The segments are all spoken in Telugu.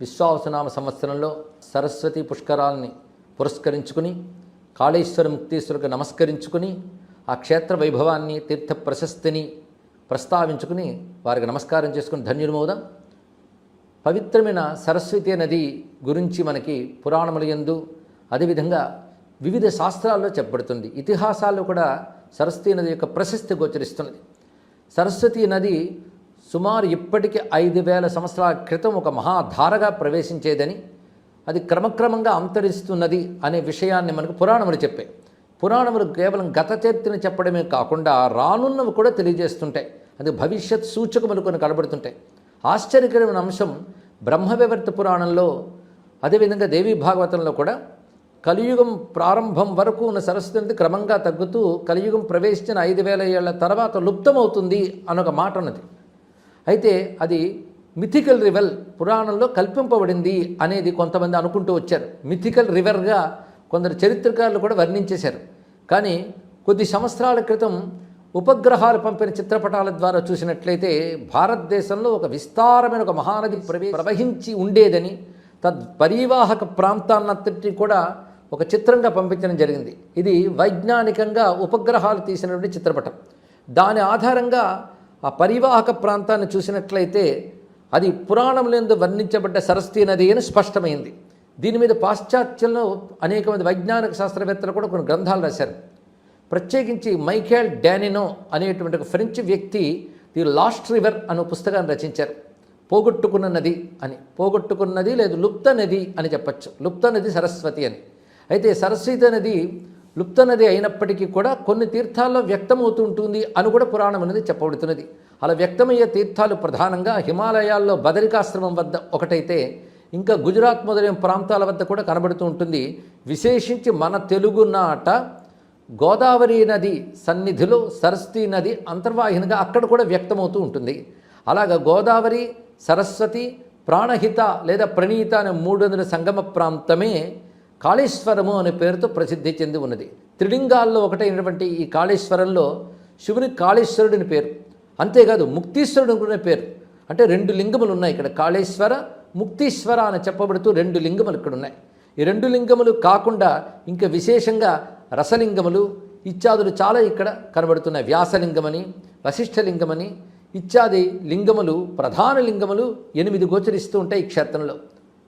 విశ్వావసనామ సంవత్సరంలో సరస్వతి పుష్కరాల్ని పురస్కరించుకుని కాళేశ్వర ముక్తీశ్వరుకు నమస్కరించుకుని ఆ క్షేత్ర వైభవాన్ని తీర్థ ప్రశస్తిని ప్రస్తావించుకుని వారికి నమస్కారం చేసుకుని ధన్యులమవుదాం పవిత్రమైన సరస్వతి నది గురించి మనకి పురాణముల ఎందు అదేవిధంగా వివిధ శాస్త్రాల్లో చెప్పబడుతుంది. ఇతిహాసాల్లో కూడా సరస్వతీ నది యొక్క ప్రశస్తి గోచరిస్తున్నది. సరస్వతీ నది సుమారు ఇప్పటికి ఐదు వేల సంవత్సరాల క్రితం ఒక మహాధారగా ప్రవేశించేదని అది క్రమక్రమంగా అంతరిస్తున్నది అనే విషయాన్ని మనకు పురాణములు చెప్పాయి. పురాణములు కేవలం గత చరిత్రను చెప్పడమే కాకుండా రానున్నవి కూడా తెలియజేస్తుంటాయి. అది భవిష్యత్ సూచకములు కొన్ని కనబడుతుంటాయి. ఆశ్చర్యకరమైన అంశం బ్రహ్మవివర్త పురాణంలో అదేవిధంగా దేవీ భాగవతంలో కూడా కలియుగం ప్రారంభం వరకు ఉన్న సరస్వతి నది క్రమంగా తగ్గుతూ కలియుగం ప్రవేశించిన ఐదు వేల ఏళ్ళ తర్వాత లుప్తమవుతుంది అనొక మాట ఉన్నది. అయితే అది మిథికల్ రివెల్ పురాణంలో కల్పింపబడింది అనేది కొంతమంది అనుకుంటూ వచ్చారు. మిథికల్ రివర్గా కొందరు చరిత్రకారులు కూడా వర్ణించేశారు. కానీ కొద్ది సంవత్సరాల క్రితం ఉపగ్రహాలు పంపిన చిత్రపటాల ద్వారా చూసినట్లయితే భారతదేశంలో ఒక విస్తారమైన ఒక మహానది ప్రవే ప్రవహించి ఉండేదని తద్పరివాహక ప్రాంతాన్నంతటి కూడా ఒక చిత్రంగా పంపించడం జరిగింది. ఇది వైజ్ఞానికంగా ఉపగ్రహాలు తీసినటువంటి చిత్రపటం. దాని ఆధారంగా ఆ పరివాహక ప్రాంతాన్ని చూసినట్లయితే అది పురాణంలో వర్ణించబడ్డ సరస్వతీ నది అని స్పష్టమైంది. దీని మీద పాశ్చాత్యంలో అనేక మంది వైజ్ఞానిక శాస్త్రవేత్తలు కూడా కొన్ని గ్రంథాలు రాశారు. ప్రత్యేకించి మైఖేల్ డానినో అనేటువంటి ఒక ఫ్రెంచ్ వ్యక్తి ది లాస్ట్ రివర్ అనే పుస్తకాన్ని రచించారు. పోగొట్టుకున్న నది అని. పోగొట్టుకున్నది లేదు లుప్త నది అని చెప్పచ్చు. లుప్త నది సరస్వతి అని. అయితే సరస్వతి నది లుప్త నది అయినప్పటికీ కూడా కొన్ని తీర్థాల్లో వ్యక్తమవుతుంటుంది అని కూడా పురాణం అనేది చెప్పబడుతున్నది. అలా వ్యక్తమయ్యే తీర్థాలు ప్రధానంగా హిమాలయాల్లో బదరికాశ్రమం వద్ద ఒకటైతే ఇంకా గుజరాత్ మొదలైన ప్రాంతాల వద్ద కూడా కనబడుతూ ఉంటుంది. విశేషించి మన తెలుగునాట గోదావరి నది సన్నిధిలో సరస్వతి నది అంతర్వాహినిగా అక్కడ కూడా వ్యక్తమవుతూ ఉంటుంది. అలాగ గోదావరి సరస్వతి ప్రాణహిత లేదా ప్రణీత అనే మూడు వందల సంగమ ప్రాంతమే కాళేశ్వరము అనే పేరుతో ప్రసిద్ధి చెంది ఉన్నది. త్రిలింగాల్లో ఒకటైనటువంటి ఈ కాళేశ్వరంలో శివుని కాళేశ్వరుడిని పేరు. అంతేకాదు ముక్తీశ్వరుడు అనే పేరు. అంటే రెండు లింగములు ఉన్నాయి ఇక్కడ. కాళేశ్వర ముక్తీశ్వర అని చెప్పబడుతూ రెండు లింగములు ఇక్కడ ఉన్నాయి. ఈ రెండు లింగములు కాకుండా ఇంకా విశేషంగా రసలింగములు ఇత్యాదులు చాలా ఇక్కడ కనబడుతున్నాయి. వ్యాసలింగమని వశిష్ఠలింగమని ఇత్యాది లింగములు ప్రధాన లింగములు ఎనిమిది గోచరిస్తూ ఉంటాయి ఈ క్షేత్రంలో.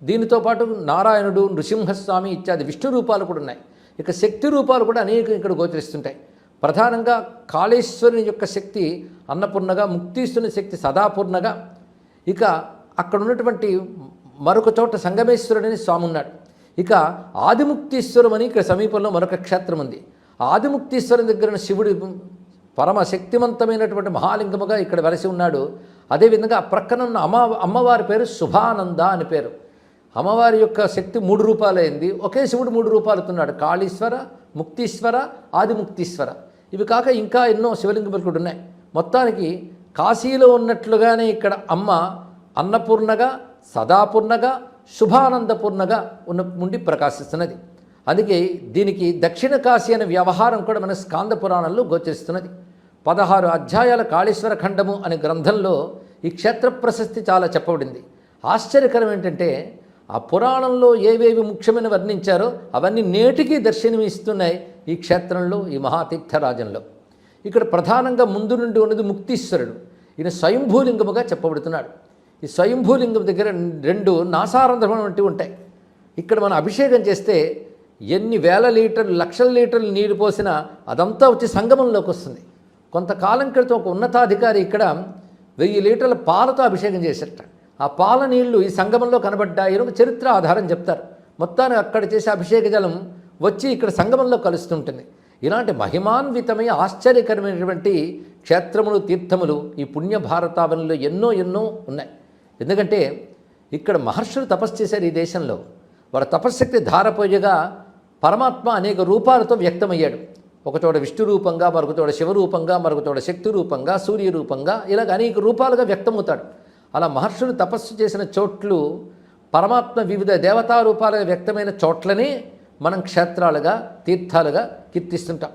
దీనితో పాటు నారాయణుడు నృసింహస్వామి ఇత్యాది విష్ణు రూపాలు కూడా ఉన్నాయి. ఇక శక్తి రూపాలు కూడా అనేక ఇక్కడ గోచరిస్తుంటాయి. ప్రధానంగా కాళేశ్వరుని యొక్క శక్తి అన్నపూర్ణగా ముక్తీశ్వరుని శక్తి సదాపూర్ణగా. ఇక అక్కడ ఉన్నటువంటి మరొక చోట సంగమేశ్వరుడని స్వామి ఉన్నాడు ఇక ఆదిముక్తీశ్వరం అని ఇక్కడ సమీపంలో మరొక క్షేత్రం ఉంది. ఆదిముక్తీశ్వరం దగ్గర శివుడు పరమ శక్తివంతమైనటువంటి మహాలింగముగా ఇక్కడ వెలసి ఉన్నాడు. అదేవిధంగా ప్రక్కన ఉన్న అమ్మ అమ్మవారి పేరు శుభానంద అని పేరు. అమ్మవారి యొక్క శక్తి మూడు రూపాలైంది. ఒకే శివుడు మూడు రూపాలుతున్నాడు కాళీశ్వర ముక్తీశ్వర ఆదిముక్తీశ్వర ఇవి కాక ఇంకా ఎన్నో శివలింగములు కూడా ఉన్నాయి. మొత్తానికి కాశీలో ఉన్నట్లుగానే ఇక్కడ అమ్మ అన్నపూర్ణగా సదాపూర్ణగా శుభానందపూర్ణగా ఉన్న ఉండి ప్రకాశిస్తున్నది. అందుకే దీనికి దక్షిణ కాశీ అనే వ్యవహారం కూడా మన స్కాంద పురాణంలో గోచరిస్తున్నది. పదహారు అధ్యాయాల కాళేశ్వర ఖండము అనే గ్రంథంలో ఈ క్షేత్ర ప్రశస్తి చాలా చెప్పబడింది. ఆశ్చర్యకరం ఏంటంటే ఆ పురాణంలో ఏవేవి ముఖ్యమైన వర్ణించారో అవన్నీ నేటికీ దర్శనమిస్తున్నాయి ఈ క్షేత్రంలో ఈ మహాతీర్థరాజంలో. ఇక్కడ ప్రధానంగా ముందు నుండి ఉన్నది ముక్తీశ్వరుడు. ఈయన స్వయంభూలింగముగా చెప్పబడుతున్నాడు. ఈ స్వయంభూలింగం దగ్గర రెండు నాసారంధ్రమం వంటివి ఉంటాయి. ఇక్కడ మనం అభిషేకం చేస్తే ఎన్ని వేల లీటర్లు లక్షల లీటర్లు నీరు పోసినా అదంతా వచ్చి సంగమంలోకి వస్తుంది. కొంతకాలం క్రితం ఒక ఉన్నతాధికారి ఇక్కడ వెయ్యి లీటర్ల పాలతో అభిషేకం చేసేట ఆ పాల నీళ్ళు ఈ సంగమంలో కనబడ్డాయి అని ఒక చరిత్ర ఆధారం చెప్తారు. మొత్తాన్ని అక్కడ చేసే అభిషేక జలం వచ్చి ఇక్కడ సంగమంలో కలుస్తుంటుంది. ఇలాంటి మహిమాన్వితమై ఆశ్చర్యకరమైనటువంటి క్షేత్రములు తీర్థములు ఈ పుణ్య భారతావనిలో ఎన్నో ఎన్నో ఉన్నాయి. ఎందుకంటే ఇక్కడ మహర్షులు తపస్సు చేశారు ఈ దేశంలో. వారి తపశ్శక్తి ధారపోయగా పరమాత్మ అనేక రూపాలతో వ్యక్తమయ్యాడు. ఒకచోట విష్ణు రూపంగా మరొకచోట శివరూపంగా మరొకచోట శక్తి రూపంగా సూర్య రూపంగా ఇలాగ అనేక రూపాలుగా వ్యక్తమవుతాడు. అలా మహర్షులు తపస్సు చేసిన చోట్లు పరమాత్మ వివిధ దేవతా రూపాలుగా వ్యక్తమైన చోట్లనే మనం క్షేత్రాలుగా తీర్థాలుగా కీర్తిస్తుంటాం.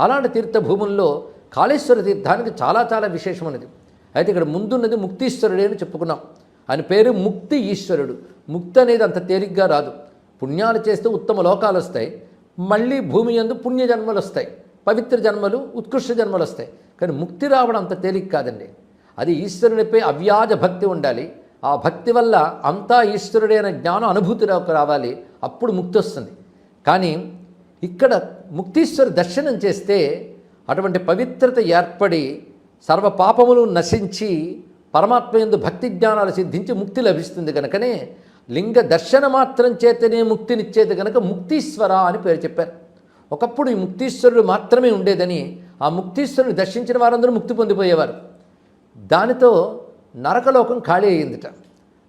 అలాంటి తీర్థ భూముల్లో కాళేశ్వర తీర్థానికి చాలా చాలా విశేషమైనది. అయితే ఇక్కడ ముందున్నది ముక్తీశ్వరుడే అని చెప్పుకున్నాం. ఆయన పేరు ముక్తి ఈశ్వరుడు. ముక్తి అనేది అంత తేలిగ్గా రాదు. పుణ్యాలు చేస్తే ఉత్తమ లోకాలు వస్తాయి. మళ్ళీ భూమి యందు పుణ్య జన్మలు వస్తాయి. పవిత్ర జన్మలు ఉత్కృష్ట జన్మలు వస్తాయి. కానీ ముక్తి రావడం అంత తేలిక కాదండి. అది ఈశ్వరునిపై అవ్యాజ భక్తి ఉండాలి. ఆ భక్తి వల్ల అంతా ఈశ్వరుడే అనే జ్ఞానం అనుభూతిలోకి రావాలి. అప్పుడు ముక్తి వస్తుంది. కానీ ఇక్కడ ముక్తీశ్వర దర్శనం చేస్తే అటువంటి పవిత్రత ఏర్పడి సర్వ పాపములు నశించి పరమాత్మ ఎందు భక్తి జ్ఞానాలు సిద్ధించి ముక్తి లభిస్తుంది కనుకనే లింగ దర్శన మాత్రం చేతనే ముక్తినిచ్చేది కనుక ముక్తీశ్వర అని పేరు చెప్పారు. ఒకప్పుడు ఈ ముక్తీశ్వరుడు మాత్రమే ఉండేదని ఆ ముక్తీశ్వరుని దర్శించిన వారందరూ ముక్తి పొందిపోయేవారు. దానితో నరకలోకం ఖాళీ అయ్యిందిట.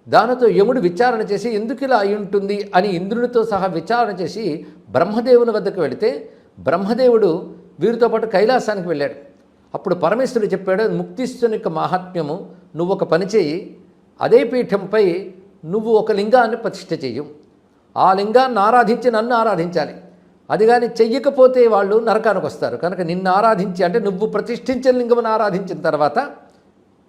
దానితో యముడు విచారణ చేసి ఎందుకు ఇలా అయి ఉంటుంది అని ఇంద్రునితో సహా విచారణ చేసి బ్రహ్మదేవుని వద్దకు వెళితే బ్రహ్మదేవుడు వీరితో పాటు కైలాసానికి వెళ్ళాడు. అప్పుడు పరమేశ్వరుడు చెప్పాడు ముక్తీశ్వరుని యొక్క మహాత్మ్యము నువ్వు ఒక పని చేయి అదే పీఠంపై నువ్వు ఒక లింగాన్ని ప్రతిష్ఠ చెయ్యు. ఆ లింగాన్ని ఆరాధించి నన్ను ఆరాధించాలి. అది కానీ చెయ్యకపోతే వాళ్ళు నరకానికి వస్తారు. కనుక నిన్ను ఆరాధించి అంటే నువ్వు ప్రతిష్ఠించిన లింగమును ఆరాధించిన తర్వాత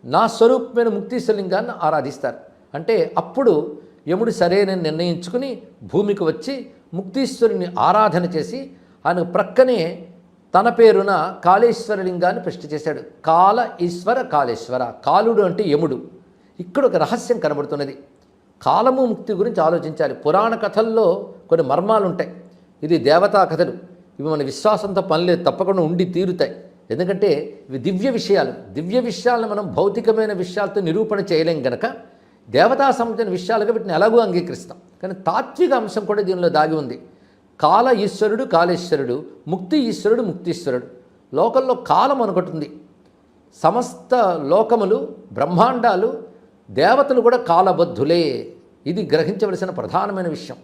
నా స్వరూపమైన ముక్తీశ్వరలింగాన్ని ఆరాధిస్తారు. అంటే అప్పుడు యముడు సరేనని నిర్ణయించుకుని భూమికి వచ్చి ముక్తీశ్వరుని ఆరాధన చేసి ఆయన ప్రక్కనే తన పేరున కాళేశ్వరలింగాన్ని ప్రతిష్ఠ చేశాడు. కాల ఈశ్వర కాళేశ్వర. కాలుడు అంటే యముడు. ఇక్కడ ఒక రహస్యం కనబడుతున్నది. కాలము ముక్తి గురించి ఆలోచించాలి. పురాణ కథల్లో కొన్ని మర్మాలు ఉంటాయి ఇది దేవతా కథలు. ఇవి మన విశ్వాసంతో పనిలేదు. తప్పకుండా ఉండి తీరుతాయి. ఎందుకంటే ఇవి దివ్య విషయాలు. దివ్య విషయాలను మనం భౌతికమైన విషయాలతో నిరూపణ చేయలేం కనుక దేవతా సంబంధించిన విషయాలుగా వీటిని ఎలాగూ అంగీకరిస్తాం. కానీ తాత్విక అంశం కూడా దీనిలో దాగి ఉంది. కాల ఈశ్వరుడు కాళేశ్వరుడు ముక్తి ఈశ్వరుడు ముక్తీశ్వరుడు లోకంలో కాలం అనుకుంటుంది సమస్త లోకములు బ్రహ్మాండాలు దేవతలు కూడా కాలబద్ధులే. ఇది గ్రహించవలసిన ప్రధానమైన విషయం.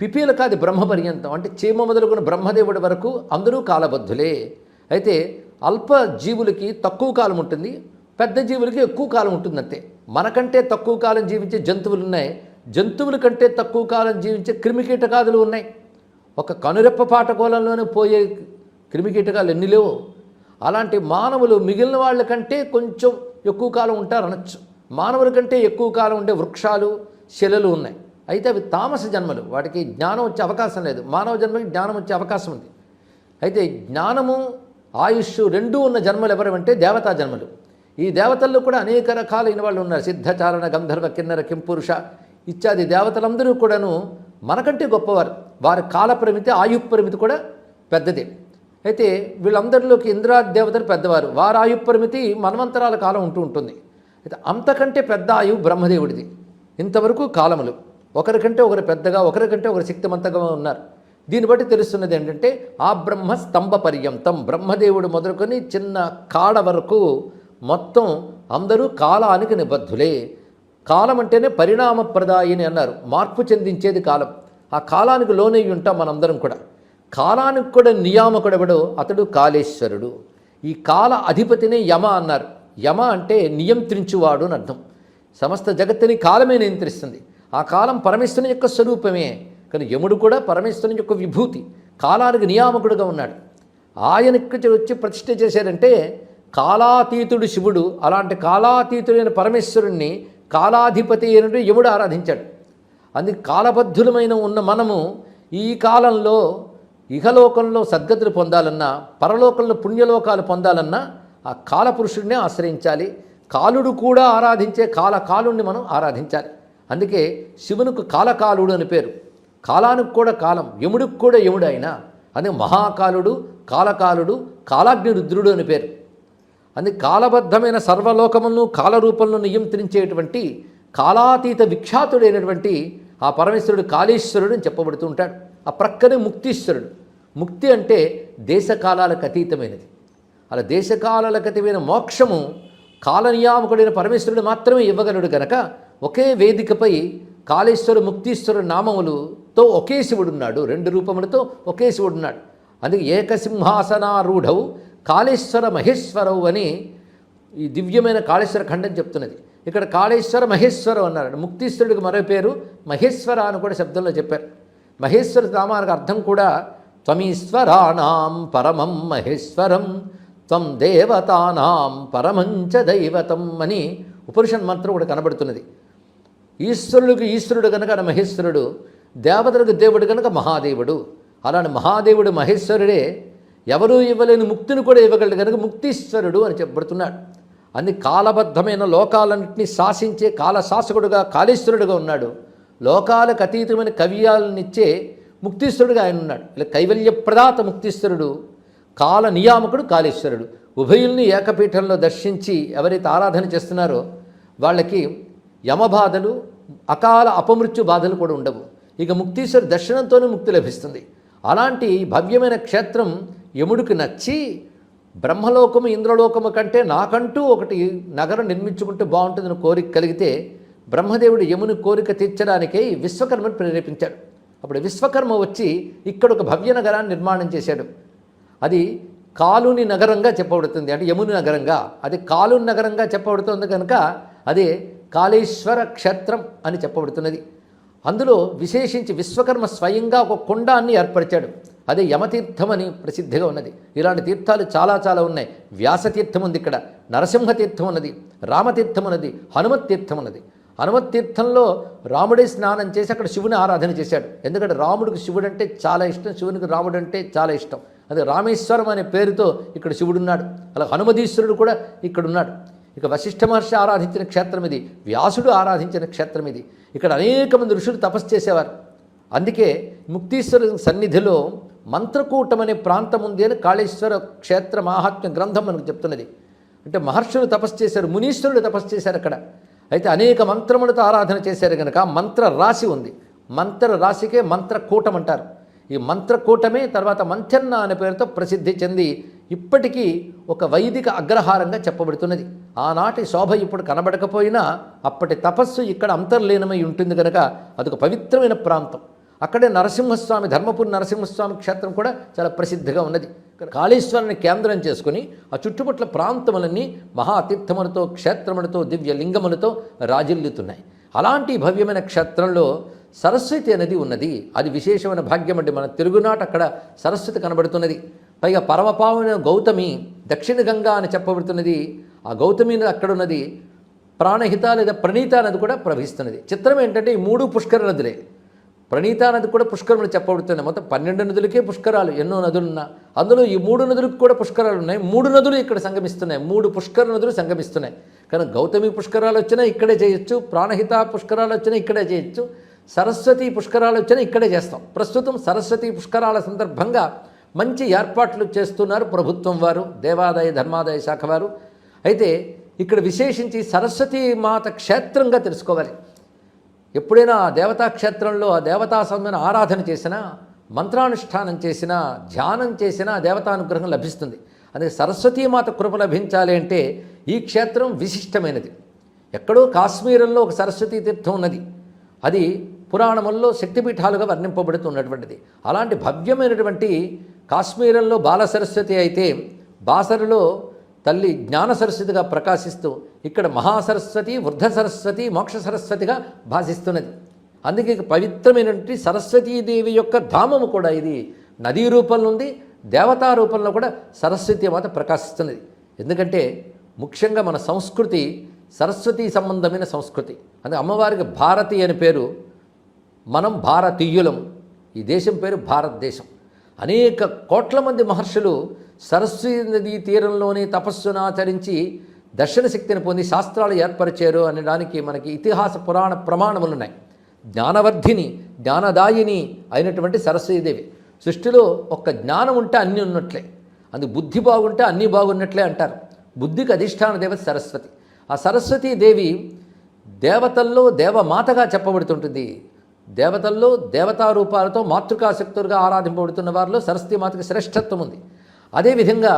పిపీలకాది బ్రహ్మపర్యంతం అంటే చీమ మొదలుకున్న బ్రహ్మదేవుడి వరకు అందరూ కాలబద్ధులే. అయితే అల్ప జీవులకి తక్కువ కాలం ఉంటుంది పెద్ద జీవులకి ఎక్కువ కాలం ఉంటుంది అంతే మనకంటే తక్కువ కాలం జీవించే జంతువులు ఉన్నాయి జంతువుల కంటే తక్కువ కాలం జీవించే క్రిమికీటకాదులు ఉన్నాయి. ఒక కనురెప్ప పాటకోలంలోనే పోయే క్రిమికీటకాలు ఎన్ని లేవు. అలాంటి మానవులు మిగిలిన వాళ్ళ కంటే కొంచెం ఎక్కువ కాలం ఉంటారు అనొచ్చు మానవుల కంటే ఎక్కువ కాలం ఉండే వృక్షాలు శిలలు ఉన్నాయి. అయితే అవి తామస జన్మలు. వాటికి జ్ఞానం వచ్చే అవకాశం లేదు. మానవ జన్మకి జ్ఞానం వచ్చే అవకాశం ఉంది. అయితే జ్ఞానము ఆయుష్ రెండూ ఉన్న జన్మలు ఎవరంటే దేవతా జన్మలు. ఈ దేవతల్లో కూడా అనేక రకాలైన వాళ్ళు ఉన్నారు. సిద్ధచారణ గంధర్వ కిన్నర కింపురుష ఇత్యాది దేవతలందరూ కూడాను మనకంటే గొప్పవారు. వారి కాల పరిమితి ఆయు పరిమితి కూడా పెద్దదే. అయితే వీళ్ళందరిలోకి ఇంద్రాది దేవతలు పెద్దవారు. వారి ఆయు పరిమితి మన్వంతరాల కాలం ఉంటూ ఉంటుంది. అయితే అంతకంటే పెద్ద ఆయువు బ్రహ్మదేవుడిది. ఇంతవరకు కాలములు. ఒకరికంటే ఒకరు పెద్దగా ఒకరికంటే ఒకరు శక్తిమంతంగా ఉన్నారు. దీన్ని బట్టి తెలుస్తున్నది ఏంటంటే ఆ బ్రహ్మ స్తంభ పర్యంతం బ్రహ్మదేవుడు మొదలుకొని చిన్న కాడ వరకు మొత్తం అందరూ కాలానికి నిబద్ధులే. కాలం అంటేనే పరిణామప్రదాయిని అన్నారు. మార్పు చెందించేది కాలం. ఆ కాలానికి లోనై ఉంటాం మనందరం కూడా. కాలానికి కూడా నియామకుడెవడో? అతడు కాళేశ్వరుడు. ఈ కాల అధిపతినే యమ అన్నారు. యమ అంటే నియంత్రించువాడు అని అర్థం. సమస్త జగత్తుని కాలమే నియంత్రిస్తుంది. ఆ కాలం పరమేశ్వరుని యొక్క స్వరూపమే. కానీ యముడు కూడా పరమేశ్వరుని యొక్క విభూతి కాలానికి నియామకుడుగా ఉన్నాడు. ఆయనకి వచ్చి ప్రతిష్ఠ చేశారంటే కాలాతీతుడు శివుడు అలాంటి కాలాతీతుడైన పరమేశ్వరుణ్ణి కాలాధిపతి అయినట్టు యముడు ఆరాధించాడు. అందుకే కాలబద్ధులమైన ఉన్న మనము ఈ కాలంలో ఇహలోకంలో సద్గతులు పొందాలన్నా పరలోకంలో పుణ్యలోకాలు పొందాలన్నా ఆ కాలపురుషుడినే ఆశ్రయించాలి. కాలుడు కూడా ఆరాధించే కాలకాలుణ్ణి మనం ఆరాధించాలి. అందుకే శివునికి కాలకాలుడు అని పేరు. కాలానికి కూడా కాలం యముడికి కూడా యముడు ఆయన అందుకే మహాకాలుడు కాలకాలుడు కాలాగ్ని రుద్రుడు అని పేరు. అందుకే కాలబద్ధమైన సర్వలోకములను కాలరూపంలో నియంత్రించేటువంటి కాలాతీత విఖ్యాతుడైనటువంటి ఆ పరమేశ్వరుడు కాళేశ్వరుడు అని చెప్పబడుతూ ఉంటాడు. ఆ ప్రక్కనే ముక్తీశ్వరుడు. ముక్తి అంటే దేశకాలాలకు అతీతమైనది. అలా దేశకాలాలకు అతీతమైన మోక్షము కాలనియామకుడైన పరమేశ్వరుడు మాత్రమే ఇవ్వగలడు గనక ఒకే వేదికపై కాళేశ్వర ముక్తీశ్వర నామములుతో ఒకే శివుడున్నాడు. రెండు రూపములతో ఒకే శివుడున్నాడు. అందుకే ఏకసింహాసనారూఢవు కాళేశ్వర మహేశ్వరవు అని ఈ దివ్యమైన కాళేశ్వర ఖండం చెప్తున్నది. ఇక్కడ కాళేశ్వర మహేశ్వరం అన్నారు ముక్తీశ్వరుడికి మరో పేరు మహేశ్వర అని కూడా శబ్దంలో చెప్పారు. మహేశ్వర నామానికి అర్థం కూడా త్వమీశ్వరాణం పరమం మహేశ్వరం త్వం దేవతానాం పరమంచ దైవతం అని ఉపనిషన్ మంత్రం కూడా కనబడుతున్నది. ఈశ్వరుడికి ఈశ్వరుడు కనుక మహేశ్వరుడు దేవతలకు దేవుడు కనుక మహాదేవుడు. అలాంటి మహాదేవుడు మహేశ్వరుడే ఎవరూ ఇవ్వలేని ముక్తిని కూడా ఇవ్వగలడు కనుక ముక్తీశ్వరుడు అని చెప్పబడుతున్నాడు. అన్ని కాలబద్ధమైన లోకాలన్నింటినీ శాసించే కాలశాసకుడుగా కాళేశ్వరుడుగా ఉన్నాడు. లోకాలకు అతీతమైన కవ్యాలనిచ్చే ముక్తీశ్వరుడుగా ఆయన ఉన్నాడు. ఇలా కైవల్య ప్రదాత ముక్తీశ్వరుడు కాల నియామకుడు కాళేశ్వరుడు. ఉభయుల్ని ఏకపీఠంలో దర్శించి ఎవరైతే ఆరాధన చేస్తున్నారో వాళ్ళకి యమబాధలు అకాల అపమృత్యు బాధలు కూడా ఉండవు. ఇక ముక్తీశ్వరి దర్శనంతోనే ముక్తి లభిస్తుంది. అలాంటి భవ్యమైన క్షేత్రం యముడికి నచ్చి బ్రహ్మలోకము ఇంద్రలోకము కంటే నాకంటూ ఒకటి నగరం నిర్మించుకుంటే బాగుంటుందని కోరిక కలిగితే బ్రహ్మదేవుడు యముని కోరిక తీర్చడానికే విశ్వకర్మని విశ్వకర్మను ప్రేరేపించాడు. అప్పుడు విశ్వకర్మ వచ్చి ఇక్కడ ఒక భవ్య నగరాన్ని నిర్మాణం చేశాడు. అది కాలుని నగరంగా చెప్పబడుతుంది. అంటే యముని నగరంగా. అది కాలుని నగరంగా చెప్పబడుతుంది కనుక అదే కాళేశ్వర క్షేత్రం అని చెప్పబడుతున్నది. అందులో విశేషించి విశ్వకర్మ స్వయంగా ఒక కుండాన్ని ఏర్పరిచాడు. అదే యమతీర్థం అని ప్రసిద్ధిగా ఉన్నది. ఇలాంటి తీర్థాలు చాలా చాలా ఉన్నాయి. వ్యాసతీర్థం ఉంది ఇక్కడ నరసింహ తీర్థం ఉన్నది రామతీర్థం ఉన్నది హనుమత్ తీర్థం ఉన్నది. హనుమత్ తీర్థంలో రాముడే స్నానం చేసి అక్కడ శివుని ఆరాధన చేశాడు. ఎందుకంటే రాముడికి శివుడు అంటే చాలా ఇష్టం శివునికి రాముడు అంటే చాలా ఇష్టం. అదే రామేశ్వరం అనే పేరుతో ఇక్కడ శివుడున్నాడు. అలా హనుమదీశ్వరుడు కూడా ఇక్కడ ఉన్నాడు ఇక వశిష్ఠ మహర్షి ఆరాధించిన క్షేత్రం ఇది వ్యాసుడు ఆరాధించిన క్షేత్రం ఇది ఇక్కడ అనేక మంది ఋషులు తపస్సు చేసేవారు. అందుకే ముక్తీశ్వర సన్నిధిలో మంత్రకూటం అనే ప్రాంతం ఉంది అని కాళేశ్వర క్షేత్ర మాహాత్మ్య గ్రంథం మనకు చెప్తున్నది. అంటే మహర్షులు తపస్సు చేశారు మునీశ్వరులు తపస్సు చేశారు అక్కడ. అయితే అనేక మంత్రములతో ఆరాధన చేశారు కనుక మంత్ర రాశి ఉంది. మంత్ర రాశికే మంత్రకూటం అంటారు. ఈ మంత్రకూటమే తర్వాత మంత్రన్న అనే పేరుతో ప్రసిద్ధి చెంది ఇప్పటికీ ఒక వైదిక అగ్రహారంగా చెప్పబడుతున్నది. ఆనాటి శోభ ఇప్పుడు కనబడకపోయినా అప్పటి తపస్సు ఇక్కడ అంతర్లీనమై ఉంటుంది కనుక అదొక పవిత్రమైన ప్రాంతం. అక్కడే నరసింహస్వామి ధర్మపురి నరసింహస్వామి క్షేత్రం కూడా చాలా ప్రసిద్ధిగా ఉన్నది. కాళేశ్వరాన్ని కేంద్రం చేసుకుని ఆ చుట్టుపట్ల ప్రాంతములన్నీ మహాతీర్థములతో క్షేత్రములతో దివ్య లింగములతో రాజిల్లుతున్నాయి. అలాంటి భవ్యమైన క్షేత్రంలో సరస్వతి అనేది ఉన్నది. అది విశేషమైన భాగ్యం అంటే మన తెలుగునాట అక్కడ సరస్వతి కనబడుతున్నది. పైగా పరమపావన గౌతమి దక్షిణ గంగా అని చెప్పబడుతున్నది. ఆ గౌతమి నది అక్కడ ఉన్నది. ప్రాణహిత లేదా ప్రణీత నది కూడా ప్రవహిస్తున్నది. చిత్రం ఏంటంటే ఈ మూడు పుష్కర నదులే. ప్రణీతా నది కూడా పుష్కరములు చెప్పబడుతున్నాయి. మొత్తం పన్నెండు నదులకే పుష్కరాలు ఎన్నో నదులున్నా. అందులో ఈ మూడు నదులకు కూడా పుష్కరాలు ఉన్నాయి. మూడు నదులు ఇక్కడ సంగమిస్తున్నాయి. మూడు పుష్కర నదులు సంగమిస్తున్నాయి. కానీ గౌతమి పుష్కరాలు వచ్చినా ఇక్కడే చేయొచ్చు. ప్రాణహిత పుష్కరాలు వచ్చినా ఇక్కడే చేయొచ్చు. సరస్వతి పుష్కరాలు వచ్చినా ఇక్కడే చేస్తాం. ప్రస్తుతం సరస్వతి పుష్కరాల సందర్భంగా మంచి ఏర్పాట్లు చేస్తున్నారు ప్రభుత్వం వారు. దేవాదాయ ధర్మాదాయ శాఖ వారు. అయితే ఇక్కడ విశేషించి సరస్వతీ మాత క్షేత్రంగా తెలుసుకోవాలి. ఎప్పుడైనా ఆ దేవతా క్షేత్రంలో ఆ దేవతాసమైన ఆరాధన చేసినా మంత్రానుష్ఠానం చేసినా ధ్యానం చేసినా దేవతానుగ్రహం లభిస్తుంది. అదే సరస్వతీమాత కృప లభించాలి అంటే ఈ క్షేత్రం విశిష్టమైనది. ఎక్కడో కాశ్మీరంలో ఒక సరస్వతీ తీర్థం ఉన్నది. అది పురాణముల్లో శక్తిపీఠాలుగా వర్ణింపబడుతున్నటువంటిది. అలాంటి భవ్యమైనటువంటి కాశ్మీరంలో బాల సరస్వతి అయితే బాసరులో తల్లి జ్ఞాన సరస్వతిగా ప్రకాశిస్తూ ఇక్కడ మహాసరస్వతి వృద్ధ సరస్వతి మోక్ష సరస్వతిగా భాషిస్తున్నది. అందుకే పవిత్రమైనటువంటి సరస్వతీదేవి యొక్క ధామము కూడా ఇది. నదీ రూపంలో ఉంది దేవతా రూపంలో కూడా సరస్వతి మాత ప్రకాశిస్తున్నది. ఎందుకంటే ముఖ్యంగా మన సంస్కృతి సరస్వతీ సంబంధమైన సంస్కృతి. అందుకే అమ్మవారికి భారతి అని పేరు మనం భారతీయులం. ఈ దేశం పేరు భారతదేశం. అనేక కోట్ల మంది మహర్షులు సరస్వతి నదీ తీరంలోనే తపస్సును ఆచరించి దర్శన శక్తిని పొంది శాస్త్రాలు ఏర్పరిచారు అనడానికి మనకి ఇతిహాస పురాణ ప్రమాణములు ఉన్నాయి జ్ఞానవర్ధిని జ్ఞానదాయిని అయినటువంటి సరస్వతీదేవి సృష్టిలో ఒక్క జ్ఞానం ఉంటే అన్నీ ఉన్నట్లే. అది బుద్ధి బాగుంటే అన్నీ బాగున్నట్లే అంటారు. బుద్ధికి అధిష్టాన దేవత సరస్వతి. ఆ సరస్వతీదేవి దేవతల్లో దేవమాతగా చెప్పబడుతుంటుంది. దేవతల్లో దేవతారూపాలతో మాతృకాశక్తులుగా ఆరాధింపబడుతున్న వారిలో సరస్వతి మాతకి శ్రేష్టత్వం ఉంది. అదేవిధంగా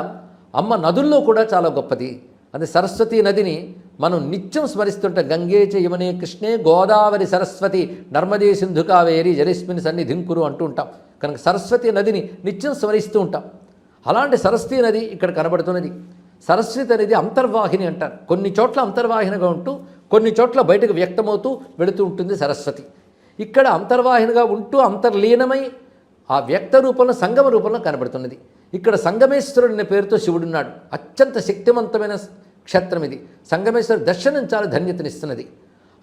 అమ్మ నదుల్లో కూడా చాలా గొప్పది. అది సరస్వతి నదిని మనం నిత్యం స్మరిస్తుంటే గంగే చ యమునే కృష్ణే గోదావరి సరస్వతి నర్మదే సింధు కావేరి జలస్మిని సన్నిధింకురు అంటూ ఉంటాం. కనుక సరస్వతి నదిని నిత్యం స్మరిస్తూ ఉంటాం. అలాంటి సరస్వతి నది ఇక్కడ కనబడుతున్నది. సరస్వతి అనేది అంతర్వాహిని అంటారు. కొన్ని చోట్ల అంతర్వాహినిగా ఉంటూ కొన్ని చోట్ల బయటకు వ్యక్తమవుతూ వెళుతూ ఉంటుంది సరస్వతి. ఇక్కడ అంతర్వాహినిగా ఉంటూ అంతర్లీనమై ఆ వ్యక్త రూపంలో సంగమ రూపంలో కనబడుతున్నది. ఇక్కడ సంగమేశ్వరుడు అనే పేరుతో శివుడున్నాడు. అత్యంత శక్తివంతమైన క్షేత్రం ఇది. సంగమేశ్వరుడు దర్శనం చాలా ధన్యతనిస్తున్నది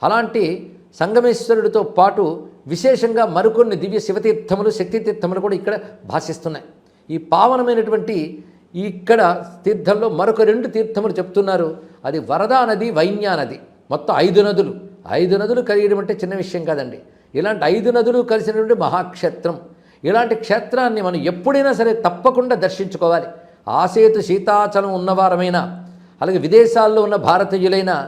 అలాంటి సంగమేశ్వరుడితో పాటు విశేషంగా మరికొన్ని దివ్య శివతీర్థములు శక్తితీర్థములు కూడా ఇక్కడ భాషిస్తున్నాయి. ఈ పావనమైనటువంటి ఇక్కడ తీర్థంలో మరొక రెండు తీర్థములు చెప్తున్నారు. అది వరదా నది వైన్యా నది. మొత్తం ఐదు నదులు. ఐదు నదులు కలిగడం అంటే చిన్న విషయం కాదండి. ఇలాంటి ఐదు నదులు కలిసినటువంటి మహాక్షేత్రం. ఇలాంటి క్షేత్రాన్ని మనం ఎప్పుడైనా సరే తప్పకుండా దర్శించుకోవాలి. ఆసేతు శీతాచలం ఉన్నవారమైనా అలాగే విదేశాల్లో ఉన్న భారతీయులైన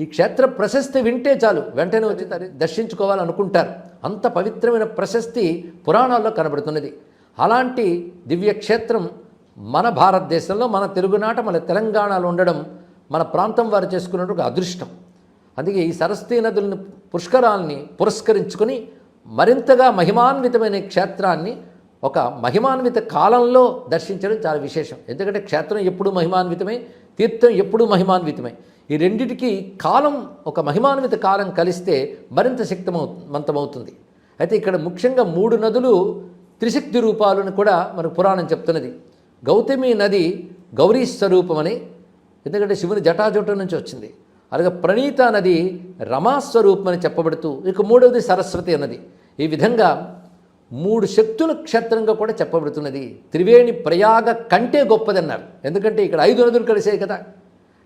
ఈ క్షేత్ర ప్రశస్తి వింటే చాలు. వెంటనే వచ్చి దర్శించుకోవాలనుకుంటారు. అంత పవిత్రమైన ప్రశస్తి పురాణాల్లో కనబడుతున్నది. అలాంటి దివ్య క్షేత్రం మన భారతదేశంలో మన తెలుగునాట మన తెలంగాణలో ఉండడం మన ప్రాంతం వారు చేసుకున్నట్టు ఒక అదృష్టం. అందుకే ఈ సరస్వతీ నదులను పుష్కరాల్ని పురస్కరించుకొని మరింతగా మహిమాన్వితమైన క్షేత్రాన్ని ఒక మహిమాన్విత కాలంలో దర్శించడం చాలా విశేషం. ఎందుకంటే క్షేత్రం ఎప్పుడూ మహిమాన్వితమై తీర్థం ఎప్పుడూ మహిమాన్వితమై. ఈ రెండిటికి కాలం ఒక మహిమాన్విత కాలం కలిస్తే మరింత శక్తిమంతమవుతుంది. అయితే ఇక్కడ ముఖ్యంగా మూడు నదులు త్రిశక్తి రూపాలను కూడా మనకు పురాణం చెప్తున్నది. గౌతమి నది గౌరీ స్వరూపమని ఎందుకంటే శివుని జటాజుటం నుంచి వచ్చింది. అలాగే ప్రణీత నది రమాస్వరూపం అని చెప్పబడుతూ ఇక మూడవది సరస్వతి అన్నది. ఈ విధంగా మూడు శక్తుల క్షేత్రంగా కూడా చెప్పబడుతున్నది. త్రివేణి ప్రయాగ కంటే గొప్పదన్నారు. ఎందుకంటే ఇక్కడ ఐదు నదులు కలిసాయి కదా.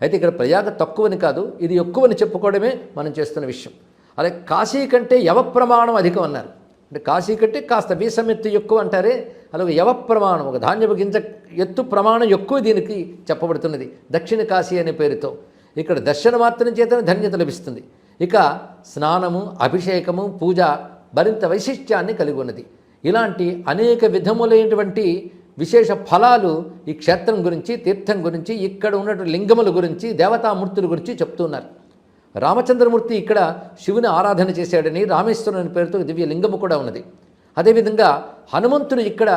అయితే ఇక్కడ ప్రయాగ తక్కువని కాదు ఇది ఎక్కువని చెప్పుకోవడమే మనం చేస్తున్న విషయం. అలాగే కాశీ కంటే యవ ప్రమాణం అధికం అన్నారు. అంటే కాశీ కంటే కాస్త వీసమెత్తు ఎక్కువ అంటారే అలాగే యవ ప్రమాణం ఒక ధాన్యపు గింజ ఎత్తు ప్రమాణం ఎక్కువ దీనికి చెప్పబడుతున్నది. దక్షిణ కాశీ అనే పేరుతో. ఇక్కడ దర్శన మాత్రం చేతనే ధన్యత లభిస్తుంది. ఇక స్నానము అభిషేకము పూజ మరింత వైశిష్ట్యాన్ని కలిగి ఉన్నది. ఇలాంటి అనేక విధములైనటువంటి విశేష ఫలాలు ఈ క్షేత్రం గురించి తీర్థం గురించి ఇక్కడ ఉన్నటువంటి లింగముల గురించి దేవతామూర్తుల గురించి చెప్తున్నారు. రామచంద్రమూర్తి ఇక్కడ శివుని ఆరాధన చేశాడని రామేశ్వరం అనే పేరుతో దివ్య లింగము కూడా ఉన్నది. అదేవిధంగా హనుమంతుడు ఇక్కడ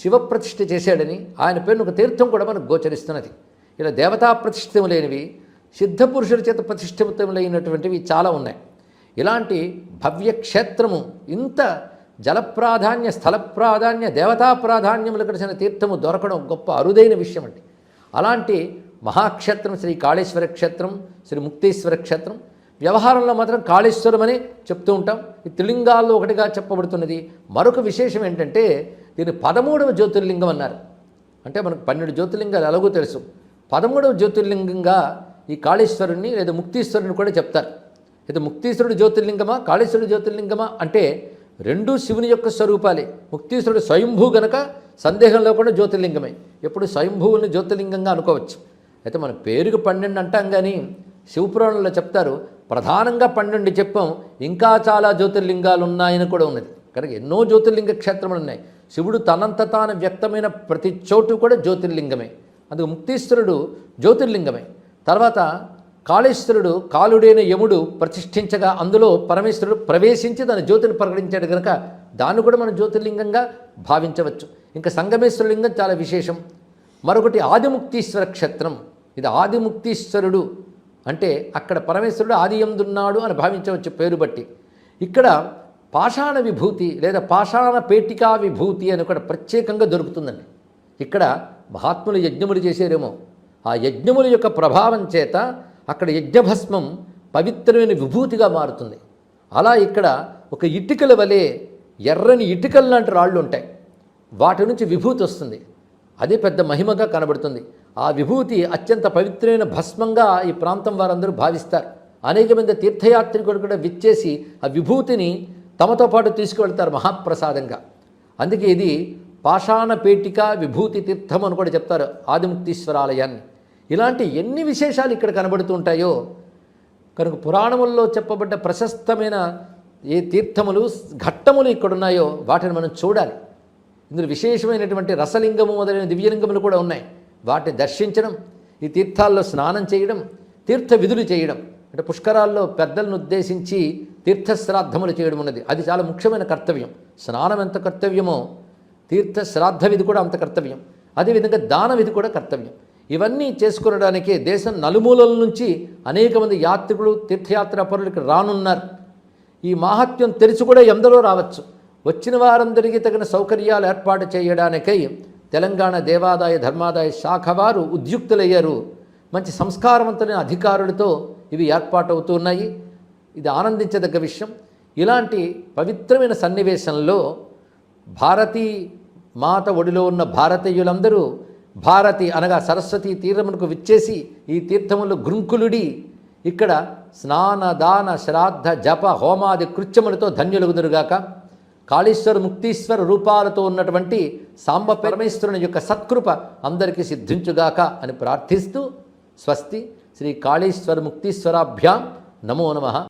శివప్రతిష్ఠ చేశాడని ఆయన పేరును ఒక తీర్థం కూడా మనకు గోచరిస్తున్నది. ఇలా దేవతా ప్రతిష్ఠితములైనవి సిద్ధ పురుషుల చేత ప్రతిష్ఠితములైనటువంటివి చాలా ఉన్నాయి. ఇలాంటి భవ్య క్షేత్రము ఇంత జలప్రాధాన్య స్థల ప్రాధాన్య దేవతా ప్రాధాన్యములు కలిసిన తీర్థము దొరకడం గొప్ప అరుదైన విషయం అండి. అలాంటి మహాక్షేత్రం శ్రీ కాళేశ్వర క్షేత్రం శ్రీ ముక్తేశ్వర క్షేత్రం వ్యవహారంలో మాత్రం కాళేశ్వరం అని చెప్తూ ఉంటాం. ఈ త్రిలింగాల్లో ఒకటిగా చెప్పబడుతున్నది. మరొక విశేషం ఏంటంటే దీన్ని పదమూడవ జ్యోతిర్లింగం అన్నారు. అంటే మనకు పన్నెండు జ్యోతిర్లింగాలు ఎలాగో తెలుసు. పదమూడవ జ్యోతిర్లింగంగా ఈ కాళేశ్వరుని లేదా ముక్తీశ్వరుని కూడా చెప్తారు. అయితే ముక్తీశ్వరుడు జ్యోతిర్లింగమా కాళేశ్వరుడు జ్యోతిర్లింగమా? అంటే రెండు శివుని యొక్క స్వరూపాలే. ముక్తీశ్వరుడు స్వయంభూ గనక సందేహం లేకుండా జ్యోతిర్లింగమే. ఎప్పుడు స్వయంభూవుని జ్యోతిర్లింగంగా అనుకోవచ్చు. అయితే మన పేరుకు పన్నెండు అంటాం కానీ శివపురాణంలో చెప్తారు ప్రధానంగా పన్నెండు చెప్పాం ఇంకా చాలా జ్యోతిర్లింగాలు ఉన్నాయని కూడా ఉన్నది. కనుక ఎన్నో జ్యోతిర్లింగ క్షేత్రములు ఉన్నాయి. శివుడు తనంత తాను వ్యక్తమైన ప్రతి చోటు కూడా జ్యోతిర్లింగమే. అందుకు ముక్తీశ్వరుడు జ్యోతిర్లింగమే. తర్వాత కాళేశ్వరుడు కాలుడైన యముడు ప్రతిష్ఠించగా అందులో పరమేశ్వరుడు ప్రవేశించి తన జ్యోతిని ప్రకటించాడు కనుక దాన్ని కూడా మనం జ్యోతిర్లింగంగా భావించవచ్చు. ఇంకా సంగమేశ్వరలింగం చాలా విశేషం. మరొకటి ఆదిముక్తీశ్వర క్షేత్రం. ఇది ఆదిముక్తీశ్వరుడు అంటే అక్కడ పరమేశ్వరుడు ఆది ఎందున్నాడు అని భావించవచ్చు పేరు బట్టి. ఇక్కడ పాషాణ విభూతి లేదా పాషాణ పేటికా విభూతి అని కూడా ప్రత్యేకంగా దొరుకుతుందండి. ఇక్కడ మహాత్ములు యజ్ఞములు చేశారేమో. ఆ యజ్ఞముల యొక్క ప్రభావం చేత అక్కడ యజ్ఞభస్మం పవిత్రమైన విభూతిగా మారుతుంది. అలా ఇక్కడ ఒక ఇటుకల వలె ఎర్రని ఇటుకల లాంటి రాళ్ళు ఉంటాయి. వాటి నుంచి విభూతి వస్తుంది. అదే పెద్ద మహిమగా కనబడుతుంది. ఆ విభూతి అత్యంత పవిత్రమైన భస్మంగా ఈ ప్రాంతం వారందరూ భావిస్తారు. అనేక మంది తీర్థయాత్రికుడు కూడా విచ్చేసి ఆ విభూతిని తమతో పాటు తీసుకువెళ్తారు మహాప్రసాదంగా. అందుకే ఇది పాషాణపేటిక విభూతి తీర్థం అని కూడా చెప్తారు ఆదిముక్తీశ్వరాలయాన్ని. ఇలాంటి ఎన్ని విశేషాలు ఇక్కడ కనబడుతుంటాయో కనుక పురాణముల్లో చెప్పబడ్డ ప్రశస్తమైన ఏ తీర్థములు ఘట్టములు ఇక్కడున్నాయో వాటిని మనం చూడాలి. ఇందులో విశేషమైనటువంటి రసలింగము మొదలైన దివ్యలింగములు కూడా ఉన్నాయి. వాటిని దర్శించడం ఈ తీర్థాల్లో స్నానం చేయడం తీర్థ విధులు చేయడం. అంటే పుష్కరాల్లో పెద్దలను ఉద్దేశించి తీర్థశ్రాద్ధములు చేయడం ఉన్నది. అది చాలా ముఖ్యమైన కర్తవ్యం. స్నానం ఎంత కర్తవ్యమో తీర్థ శ్రాద్ధ విధి కూడా అంత కర్తవ్యం. అదేవిధంగా దాన విధి కూడా కర్తవ్యం. ఇవన్నీ చేసుకునడానికే దేశం నలుమూలల నుంచి అనేక మంది యాత్రికులు తీర్థయాత్రా పరులకు రానున్నారు. ఈ మాహాత్మ్యం తెరిచి కూడా ఎందరో రావచ్చు. వచ్చిన వారందరికీ తగిన సౌకర్యాలు ఏర్పాటు చేయడానికై తెలంగాణ దేవాదాయ ధర్మాదాయ శాఖ వారు ఉద్యుక్తులయ్యారు. మంచి సంస్కారవంతమైన అధికారులతో ఇవి ఏర్పాటవుతున్నాయి. ఇది ఆనందించదగ్గ విషయం. ఇలాంటి పవిత్రమైన సన్నివేశంలో భారతీ మాత ఒడిలో ఉన్న భారతీయులందరూ భారతి అనగా సరస్వతి తీర్థమునకు విచ్చేసి ఈ తీర్థములు గృంకులుడి ఇక్కడ స్నాన దాన శ్రాద్ధ జప హోమాది కృత్యములతో ధన్యులుగుదురుగాక. కాళేశ్వర ముక్తీశ్వర రూపాలతో ఉన్నటువంటి సాంబ పరమేశ్వరుని యొక్క సత్కృప అందరికీ సిద్ధించుగాక అని ప్రార్థిస్తూ స్వస్తి శ్రీ కాళేశ్వర ముక్తీశ్వరాభ్యాం. నమో నమః.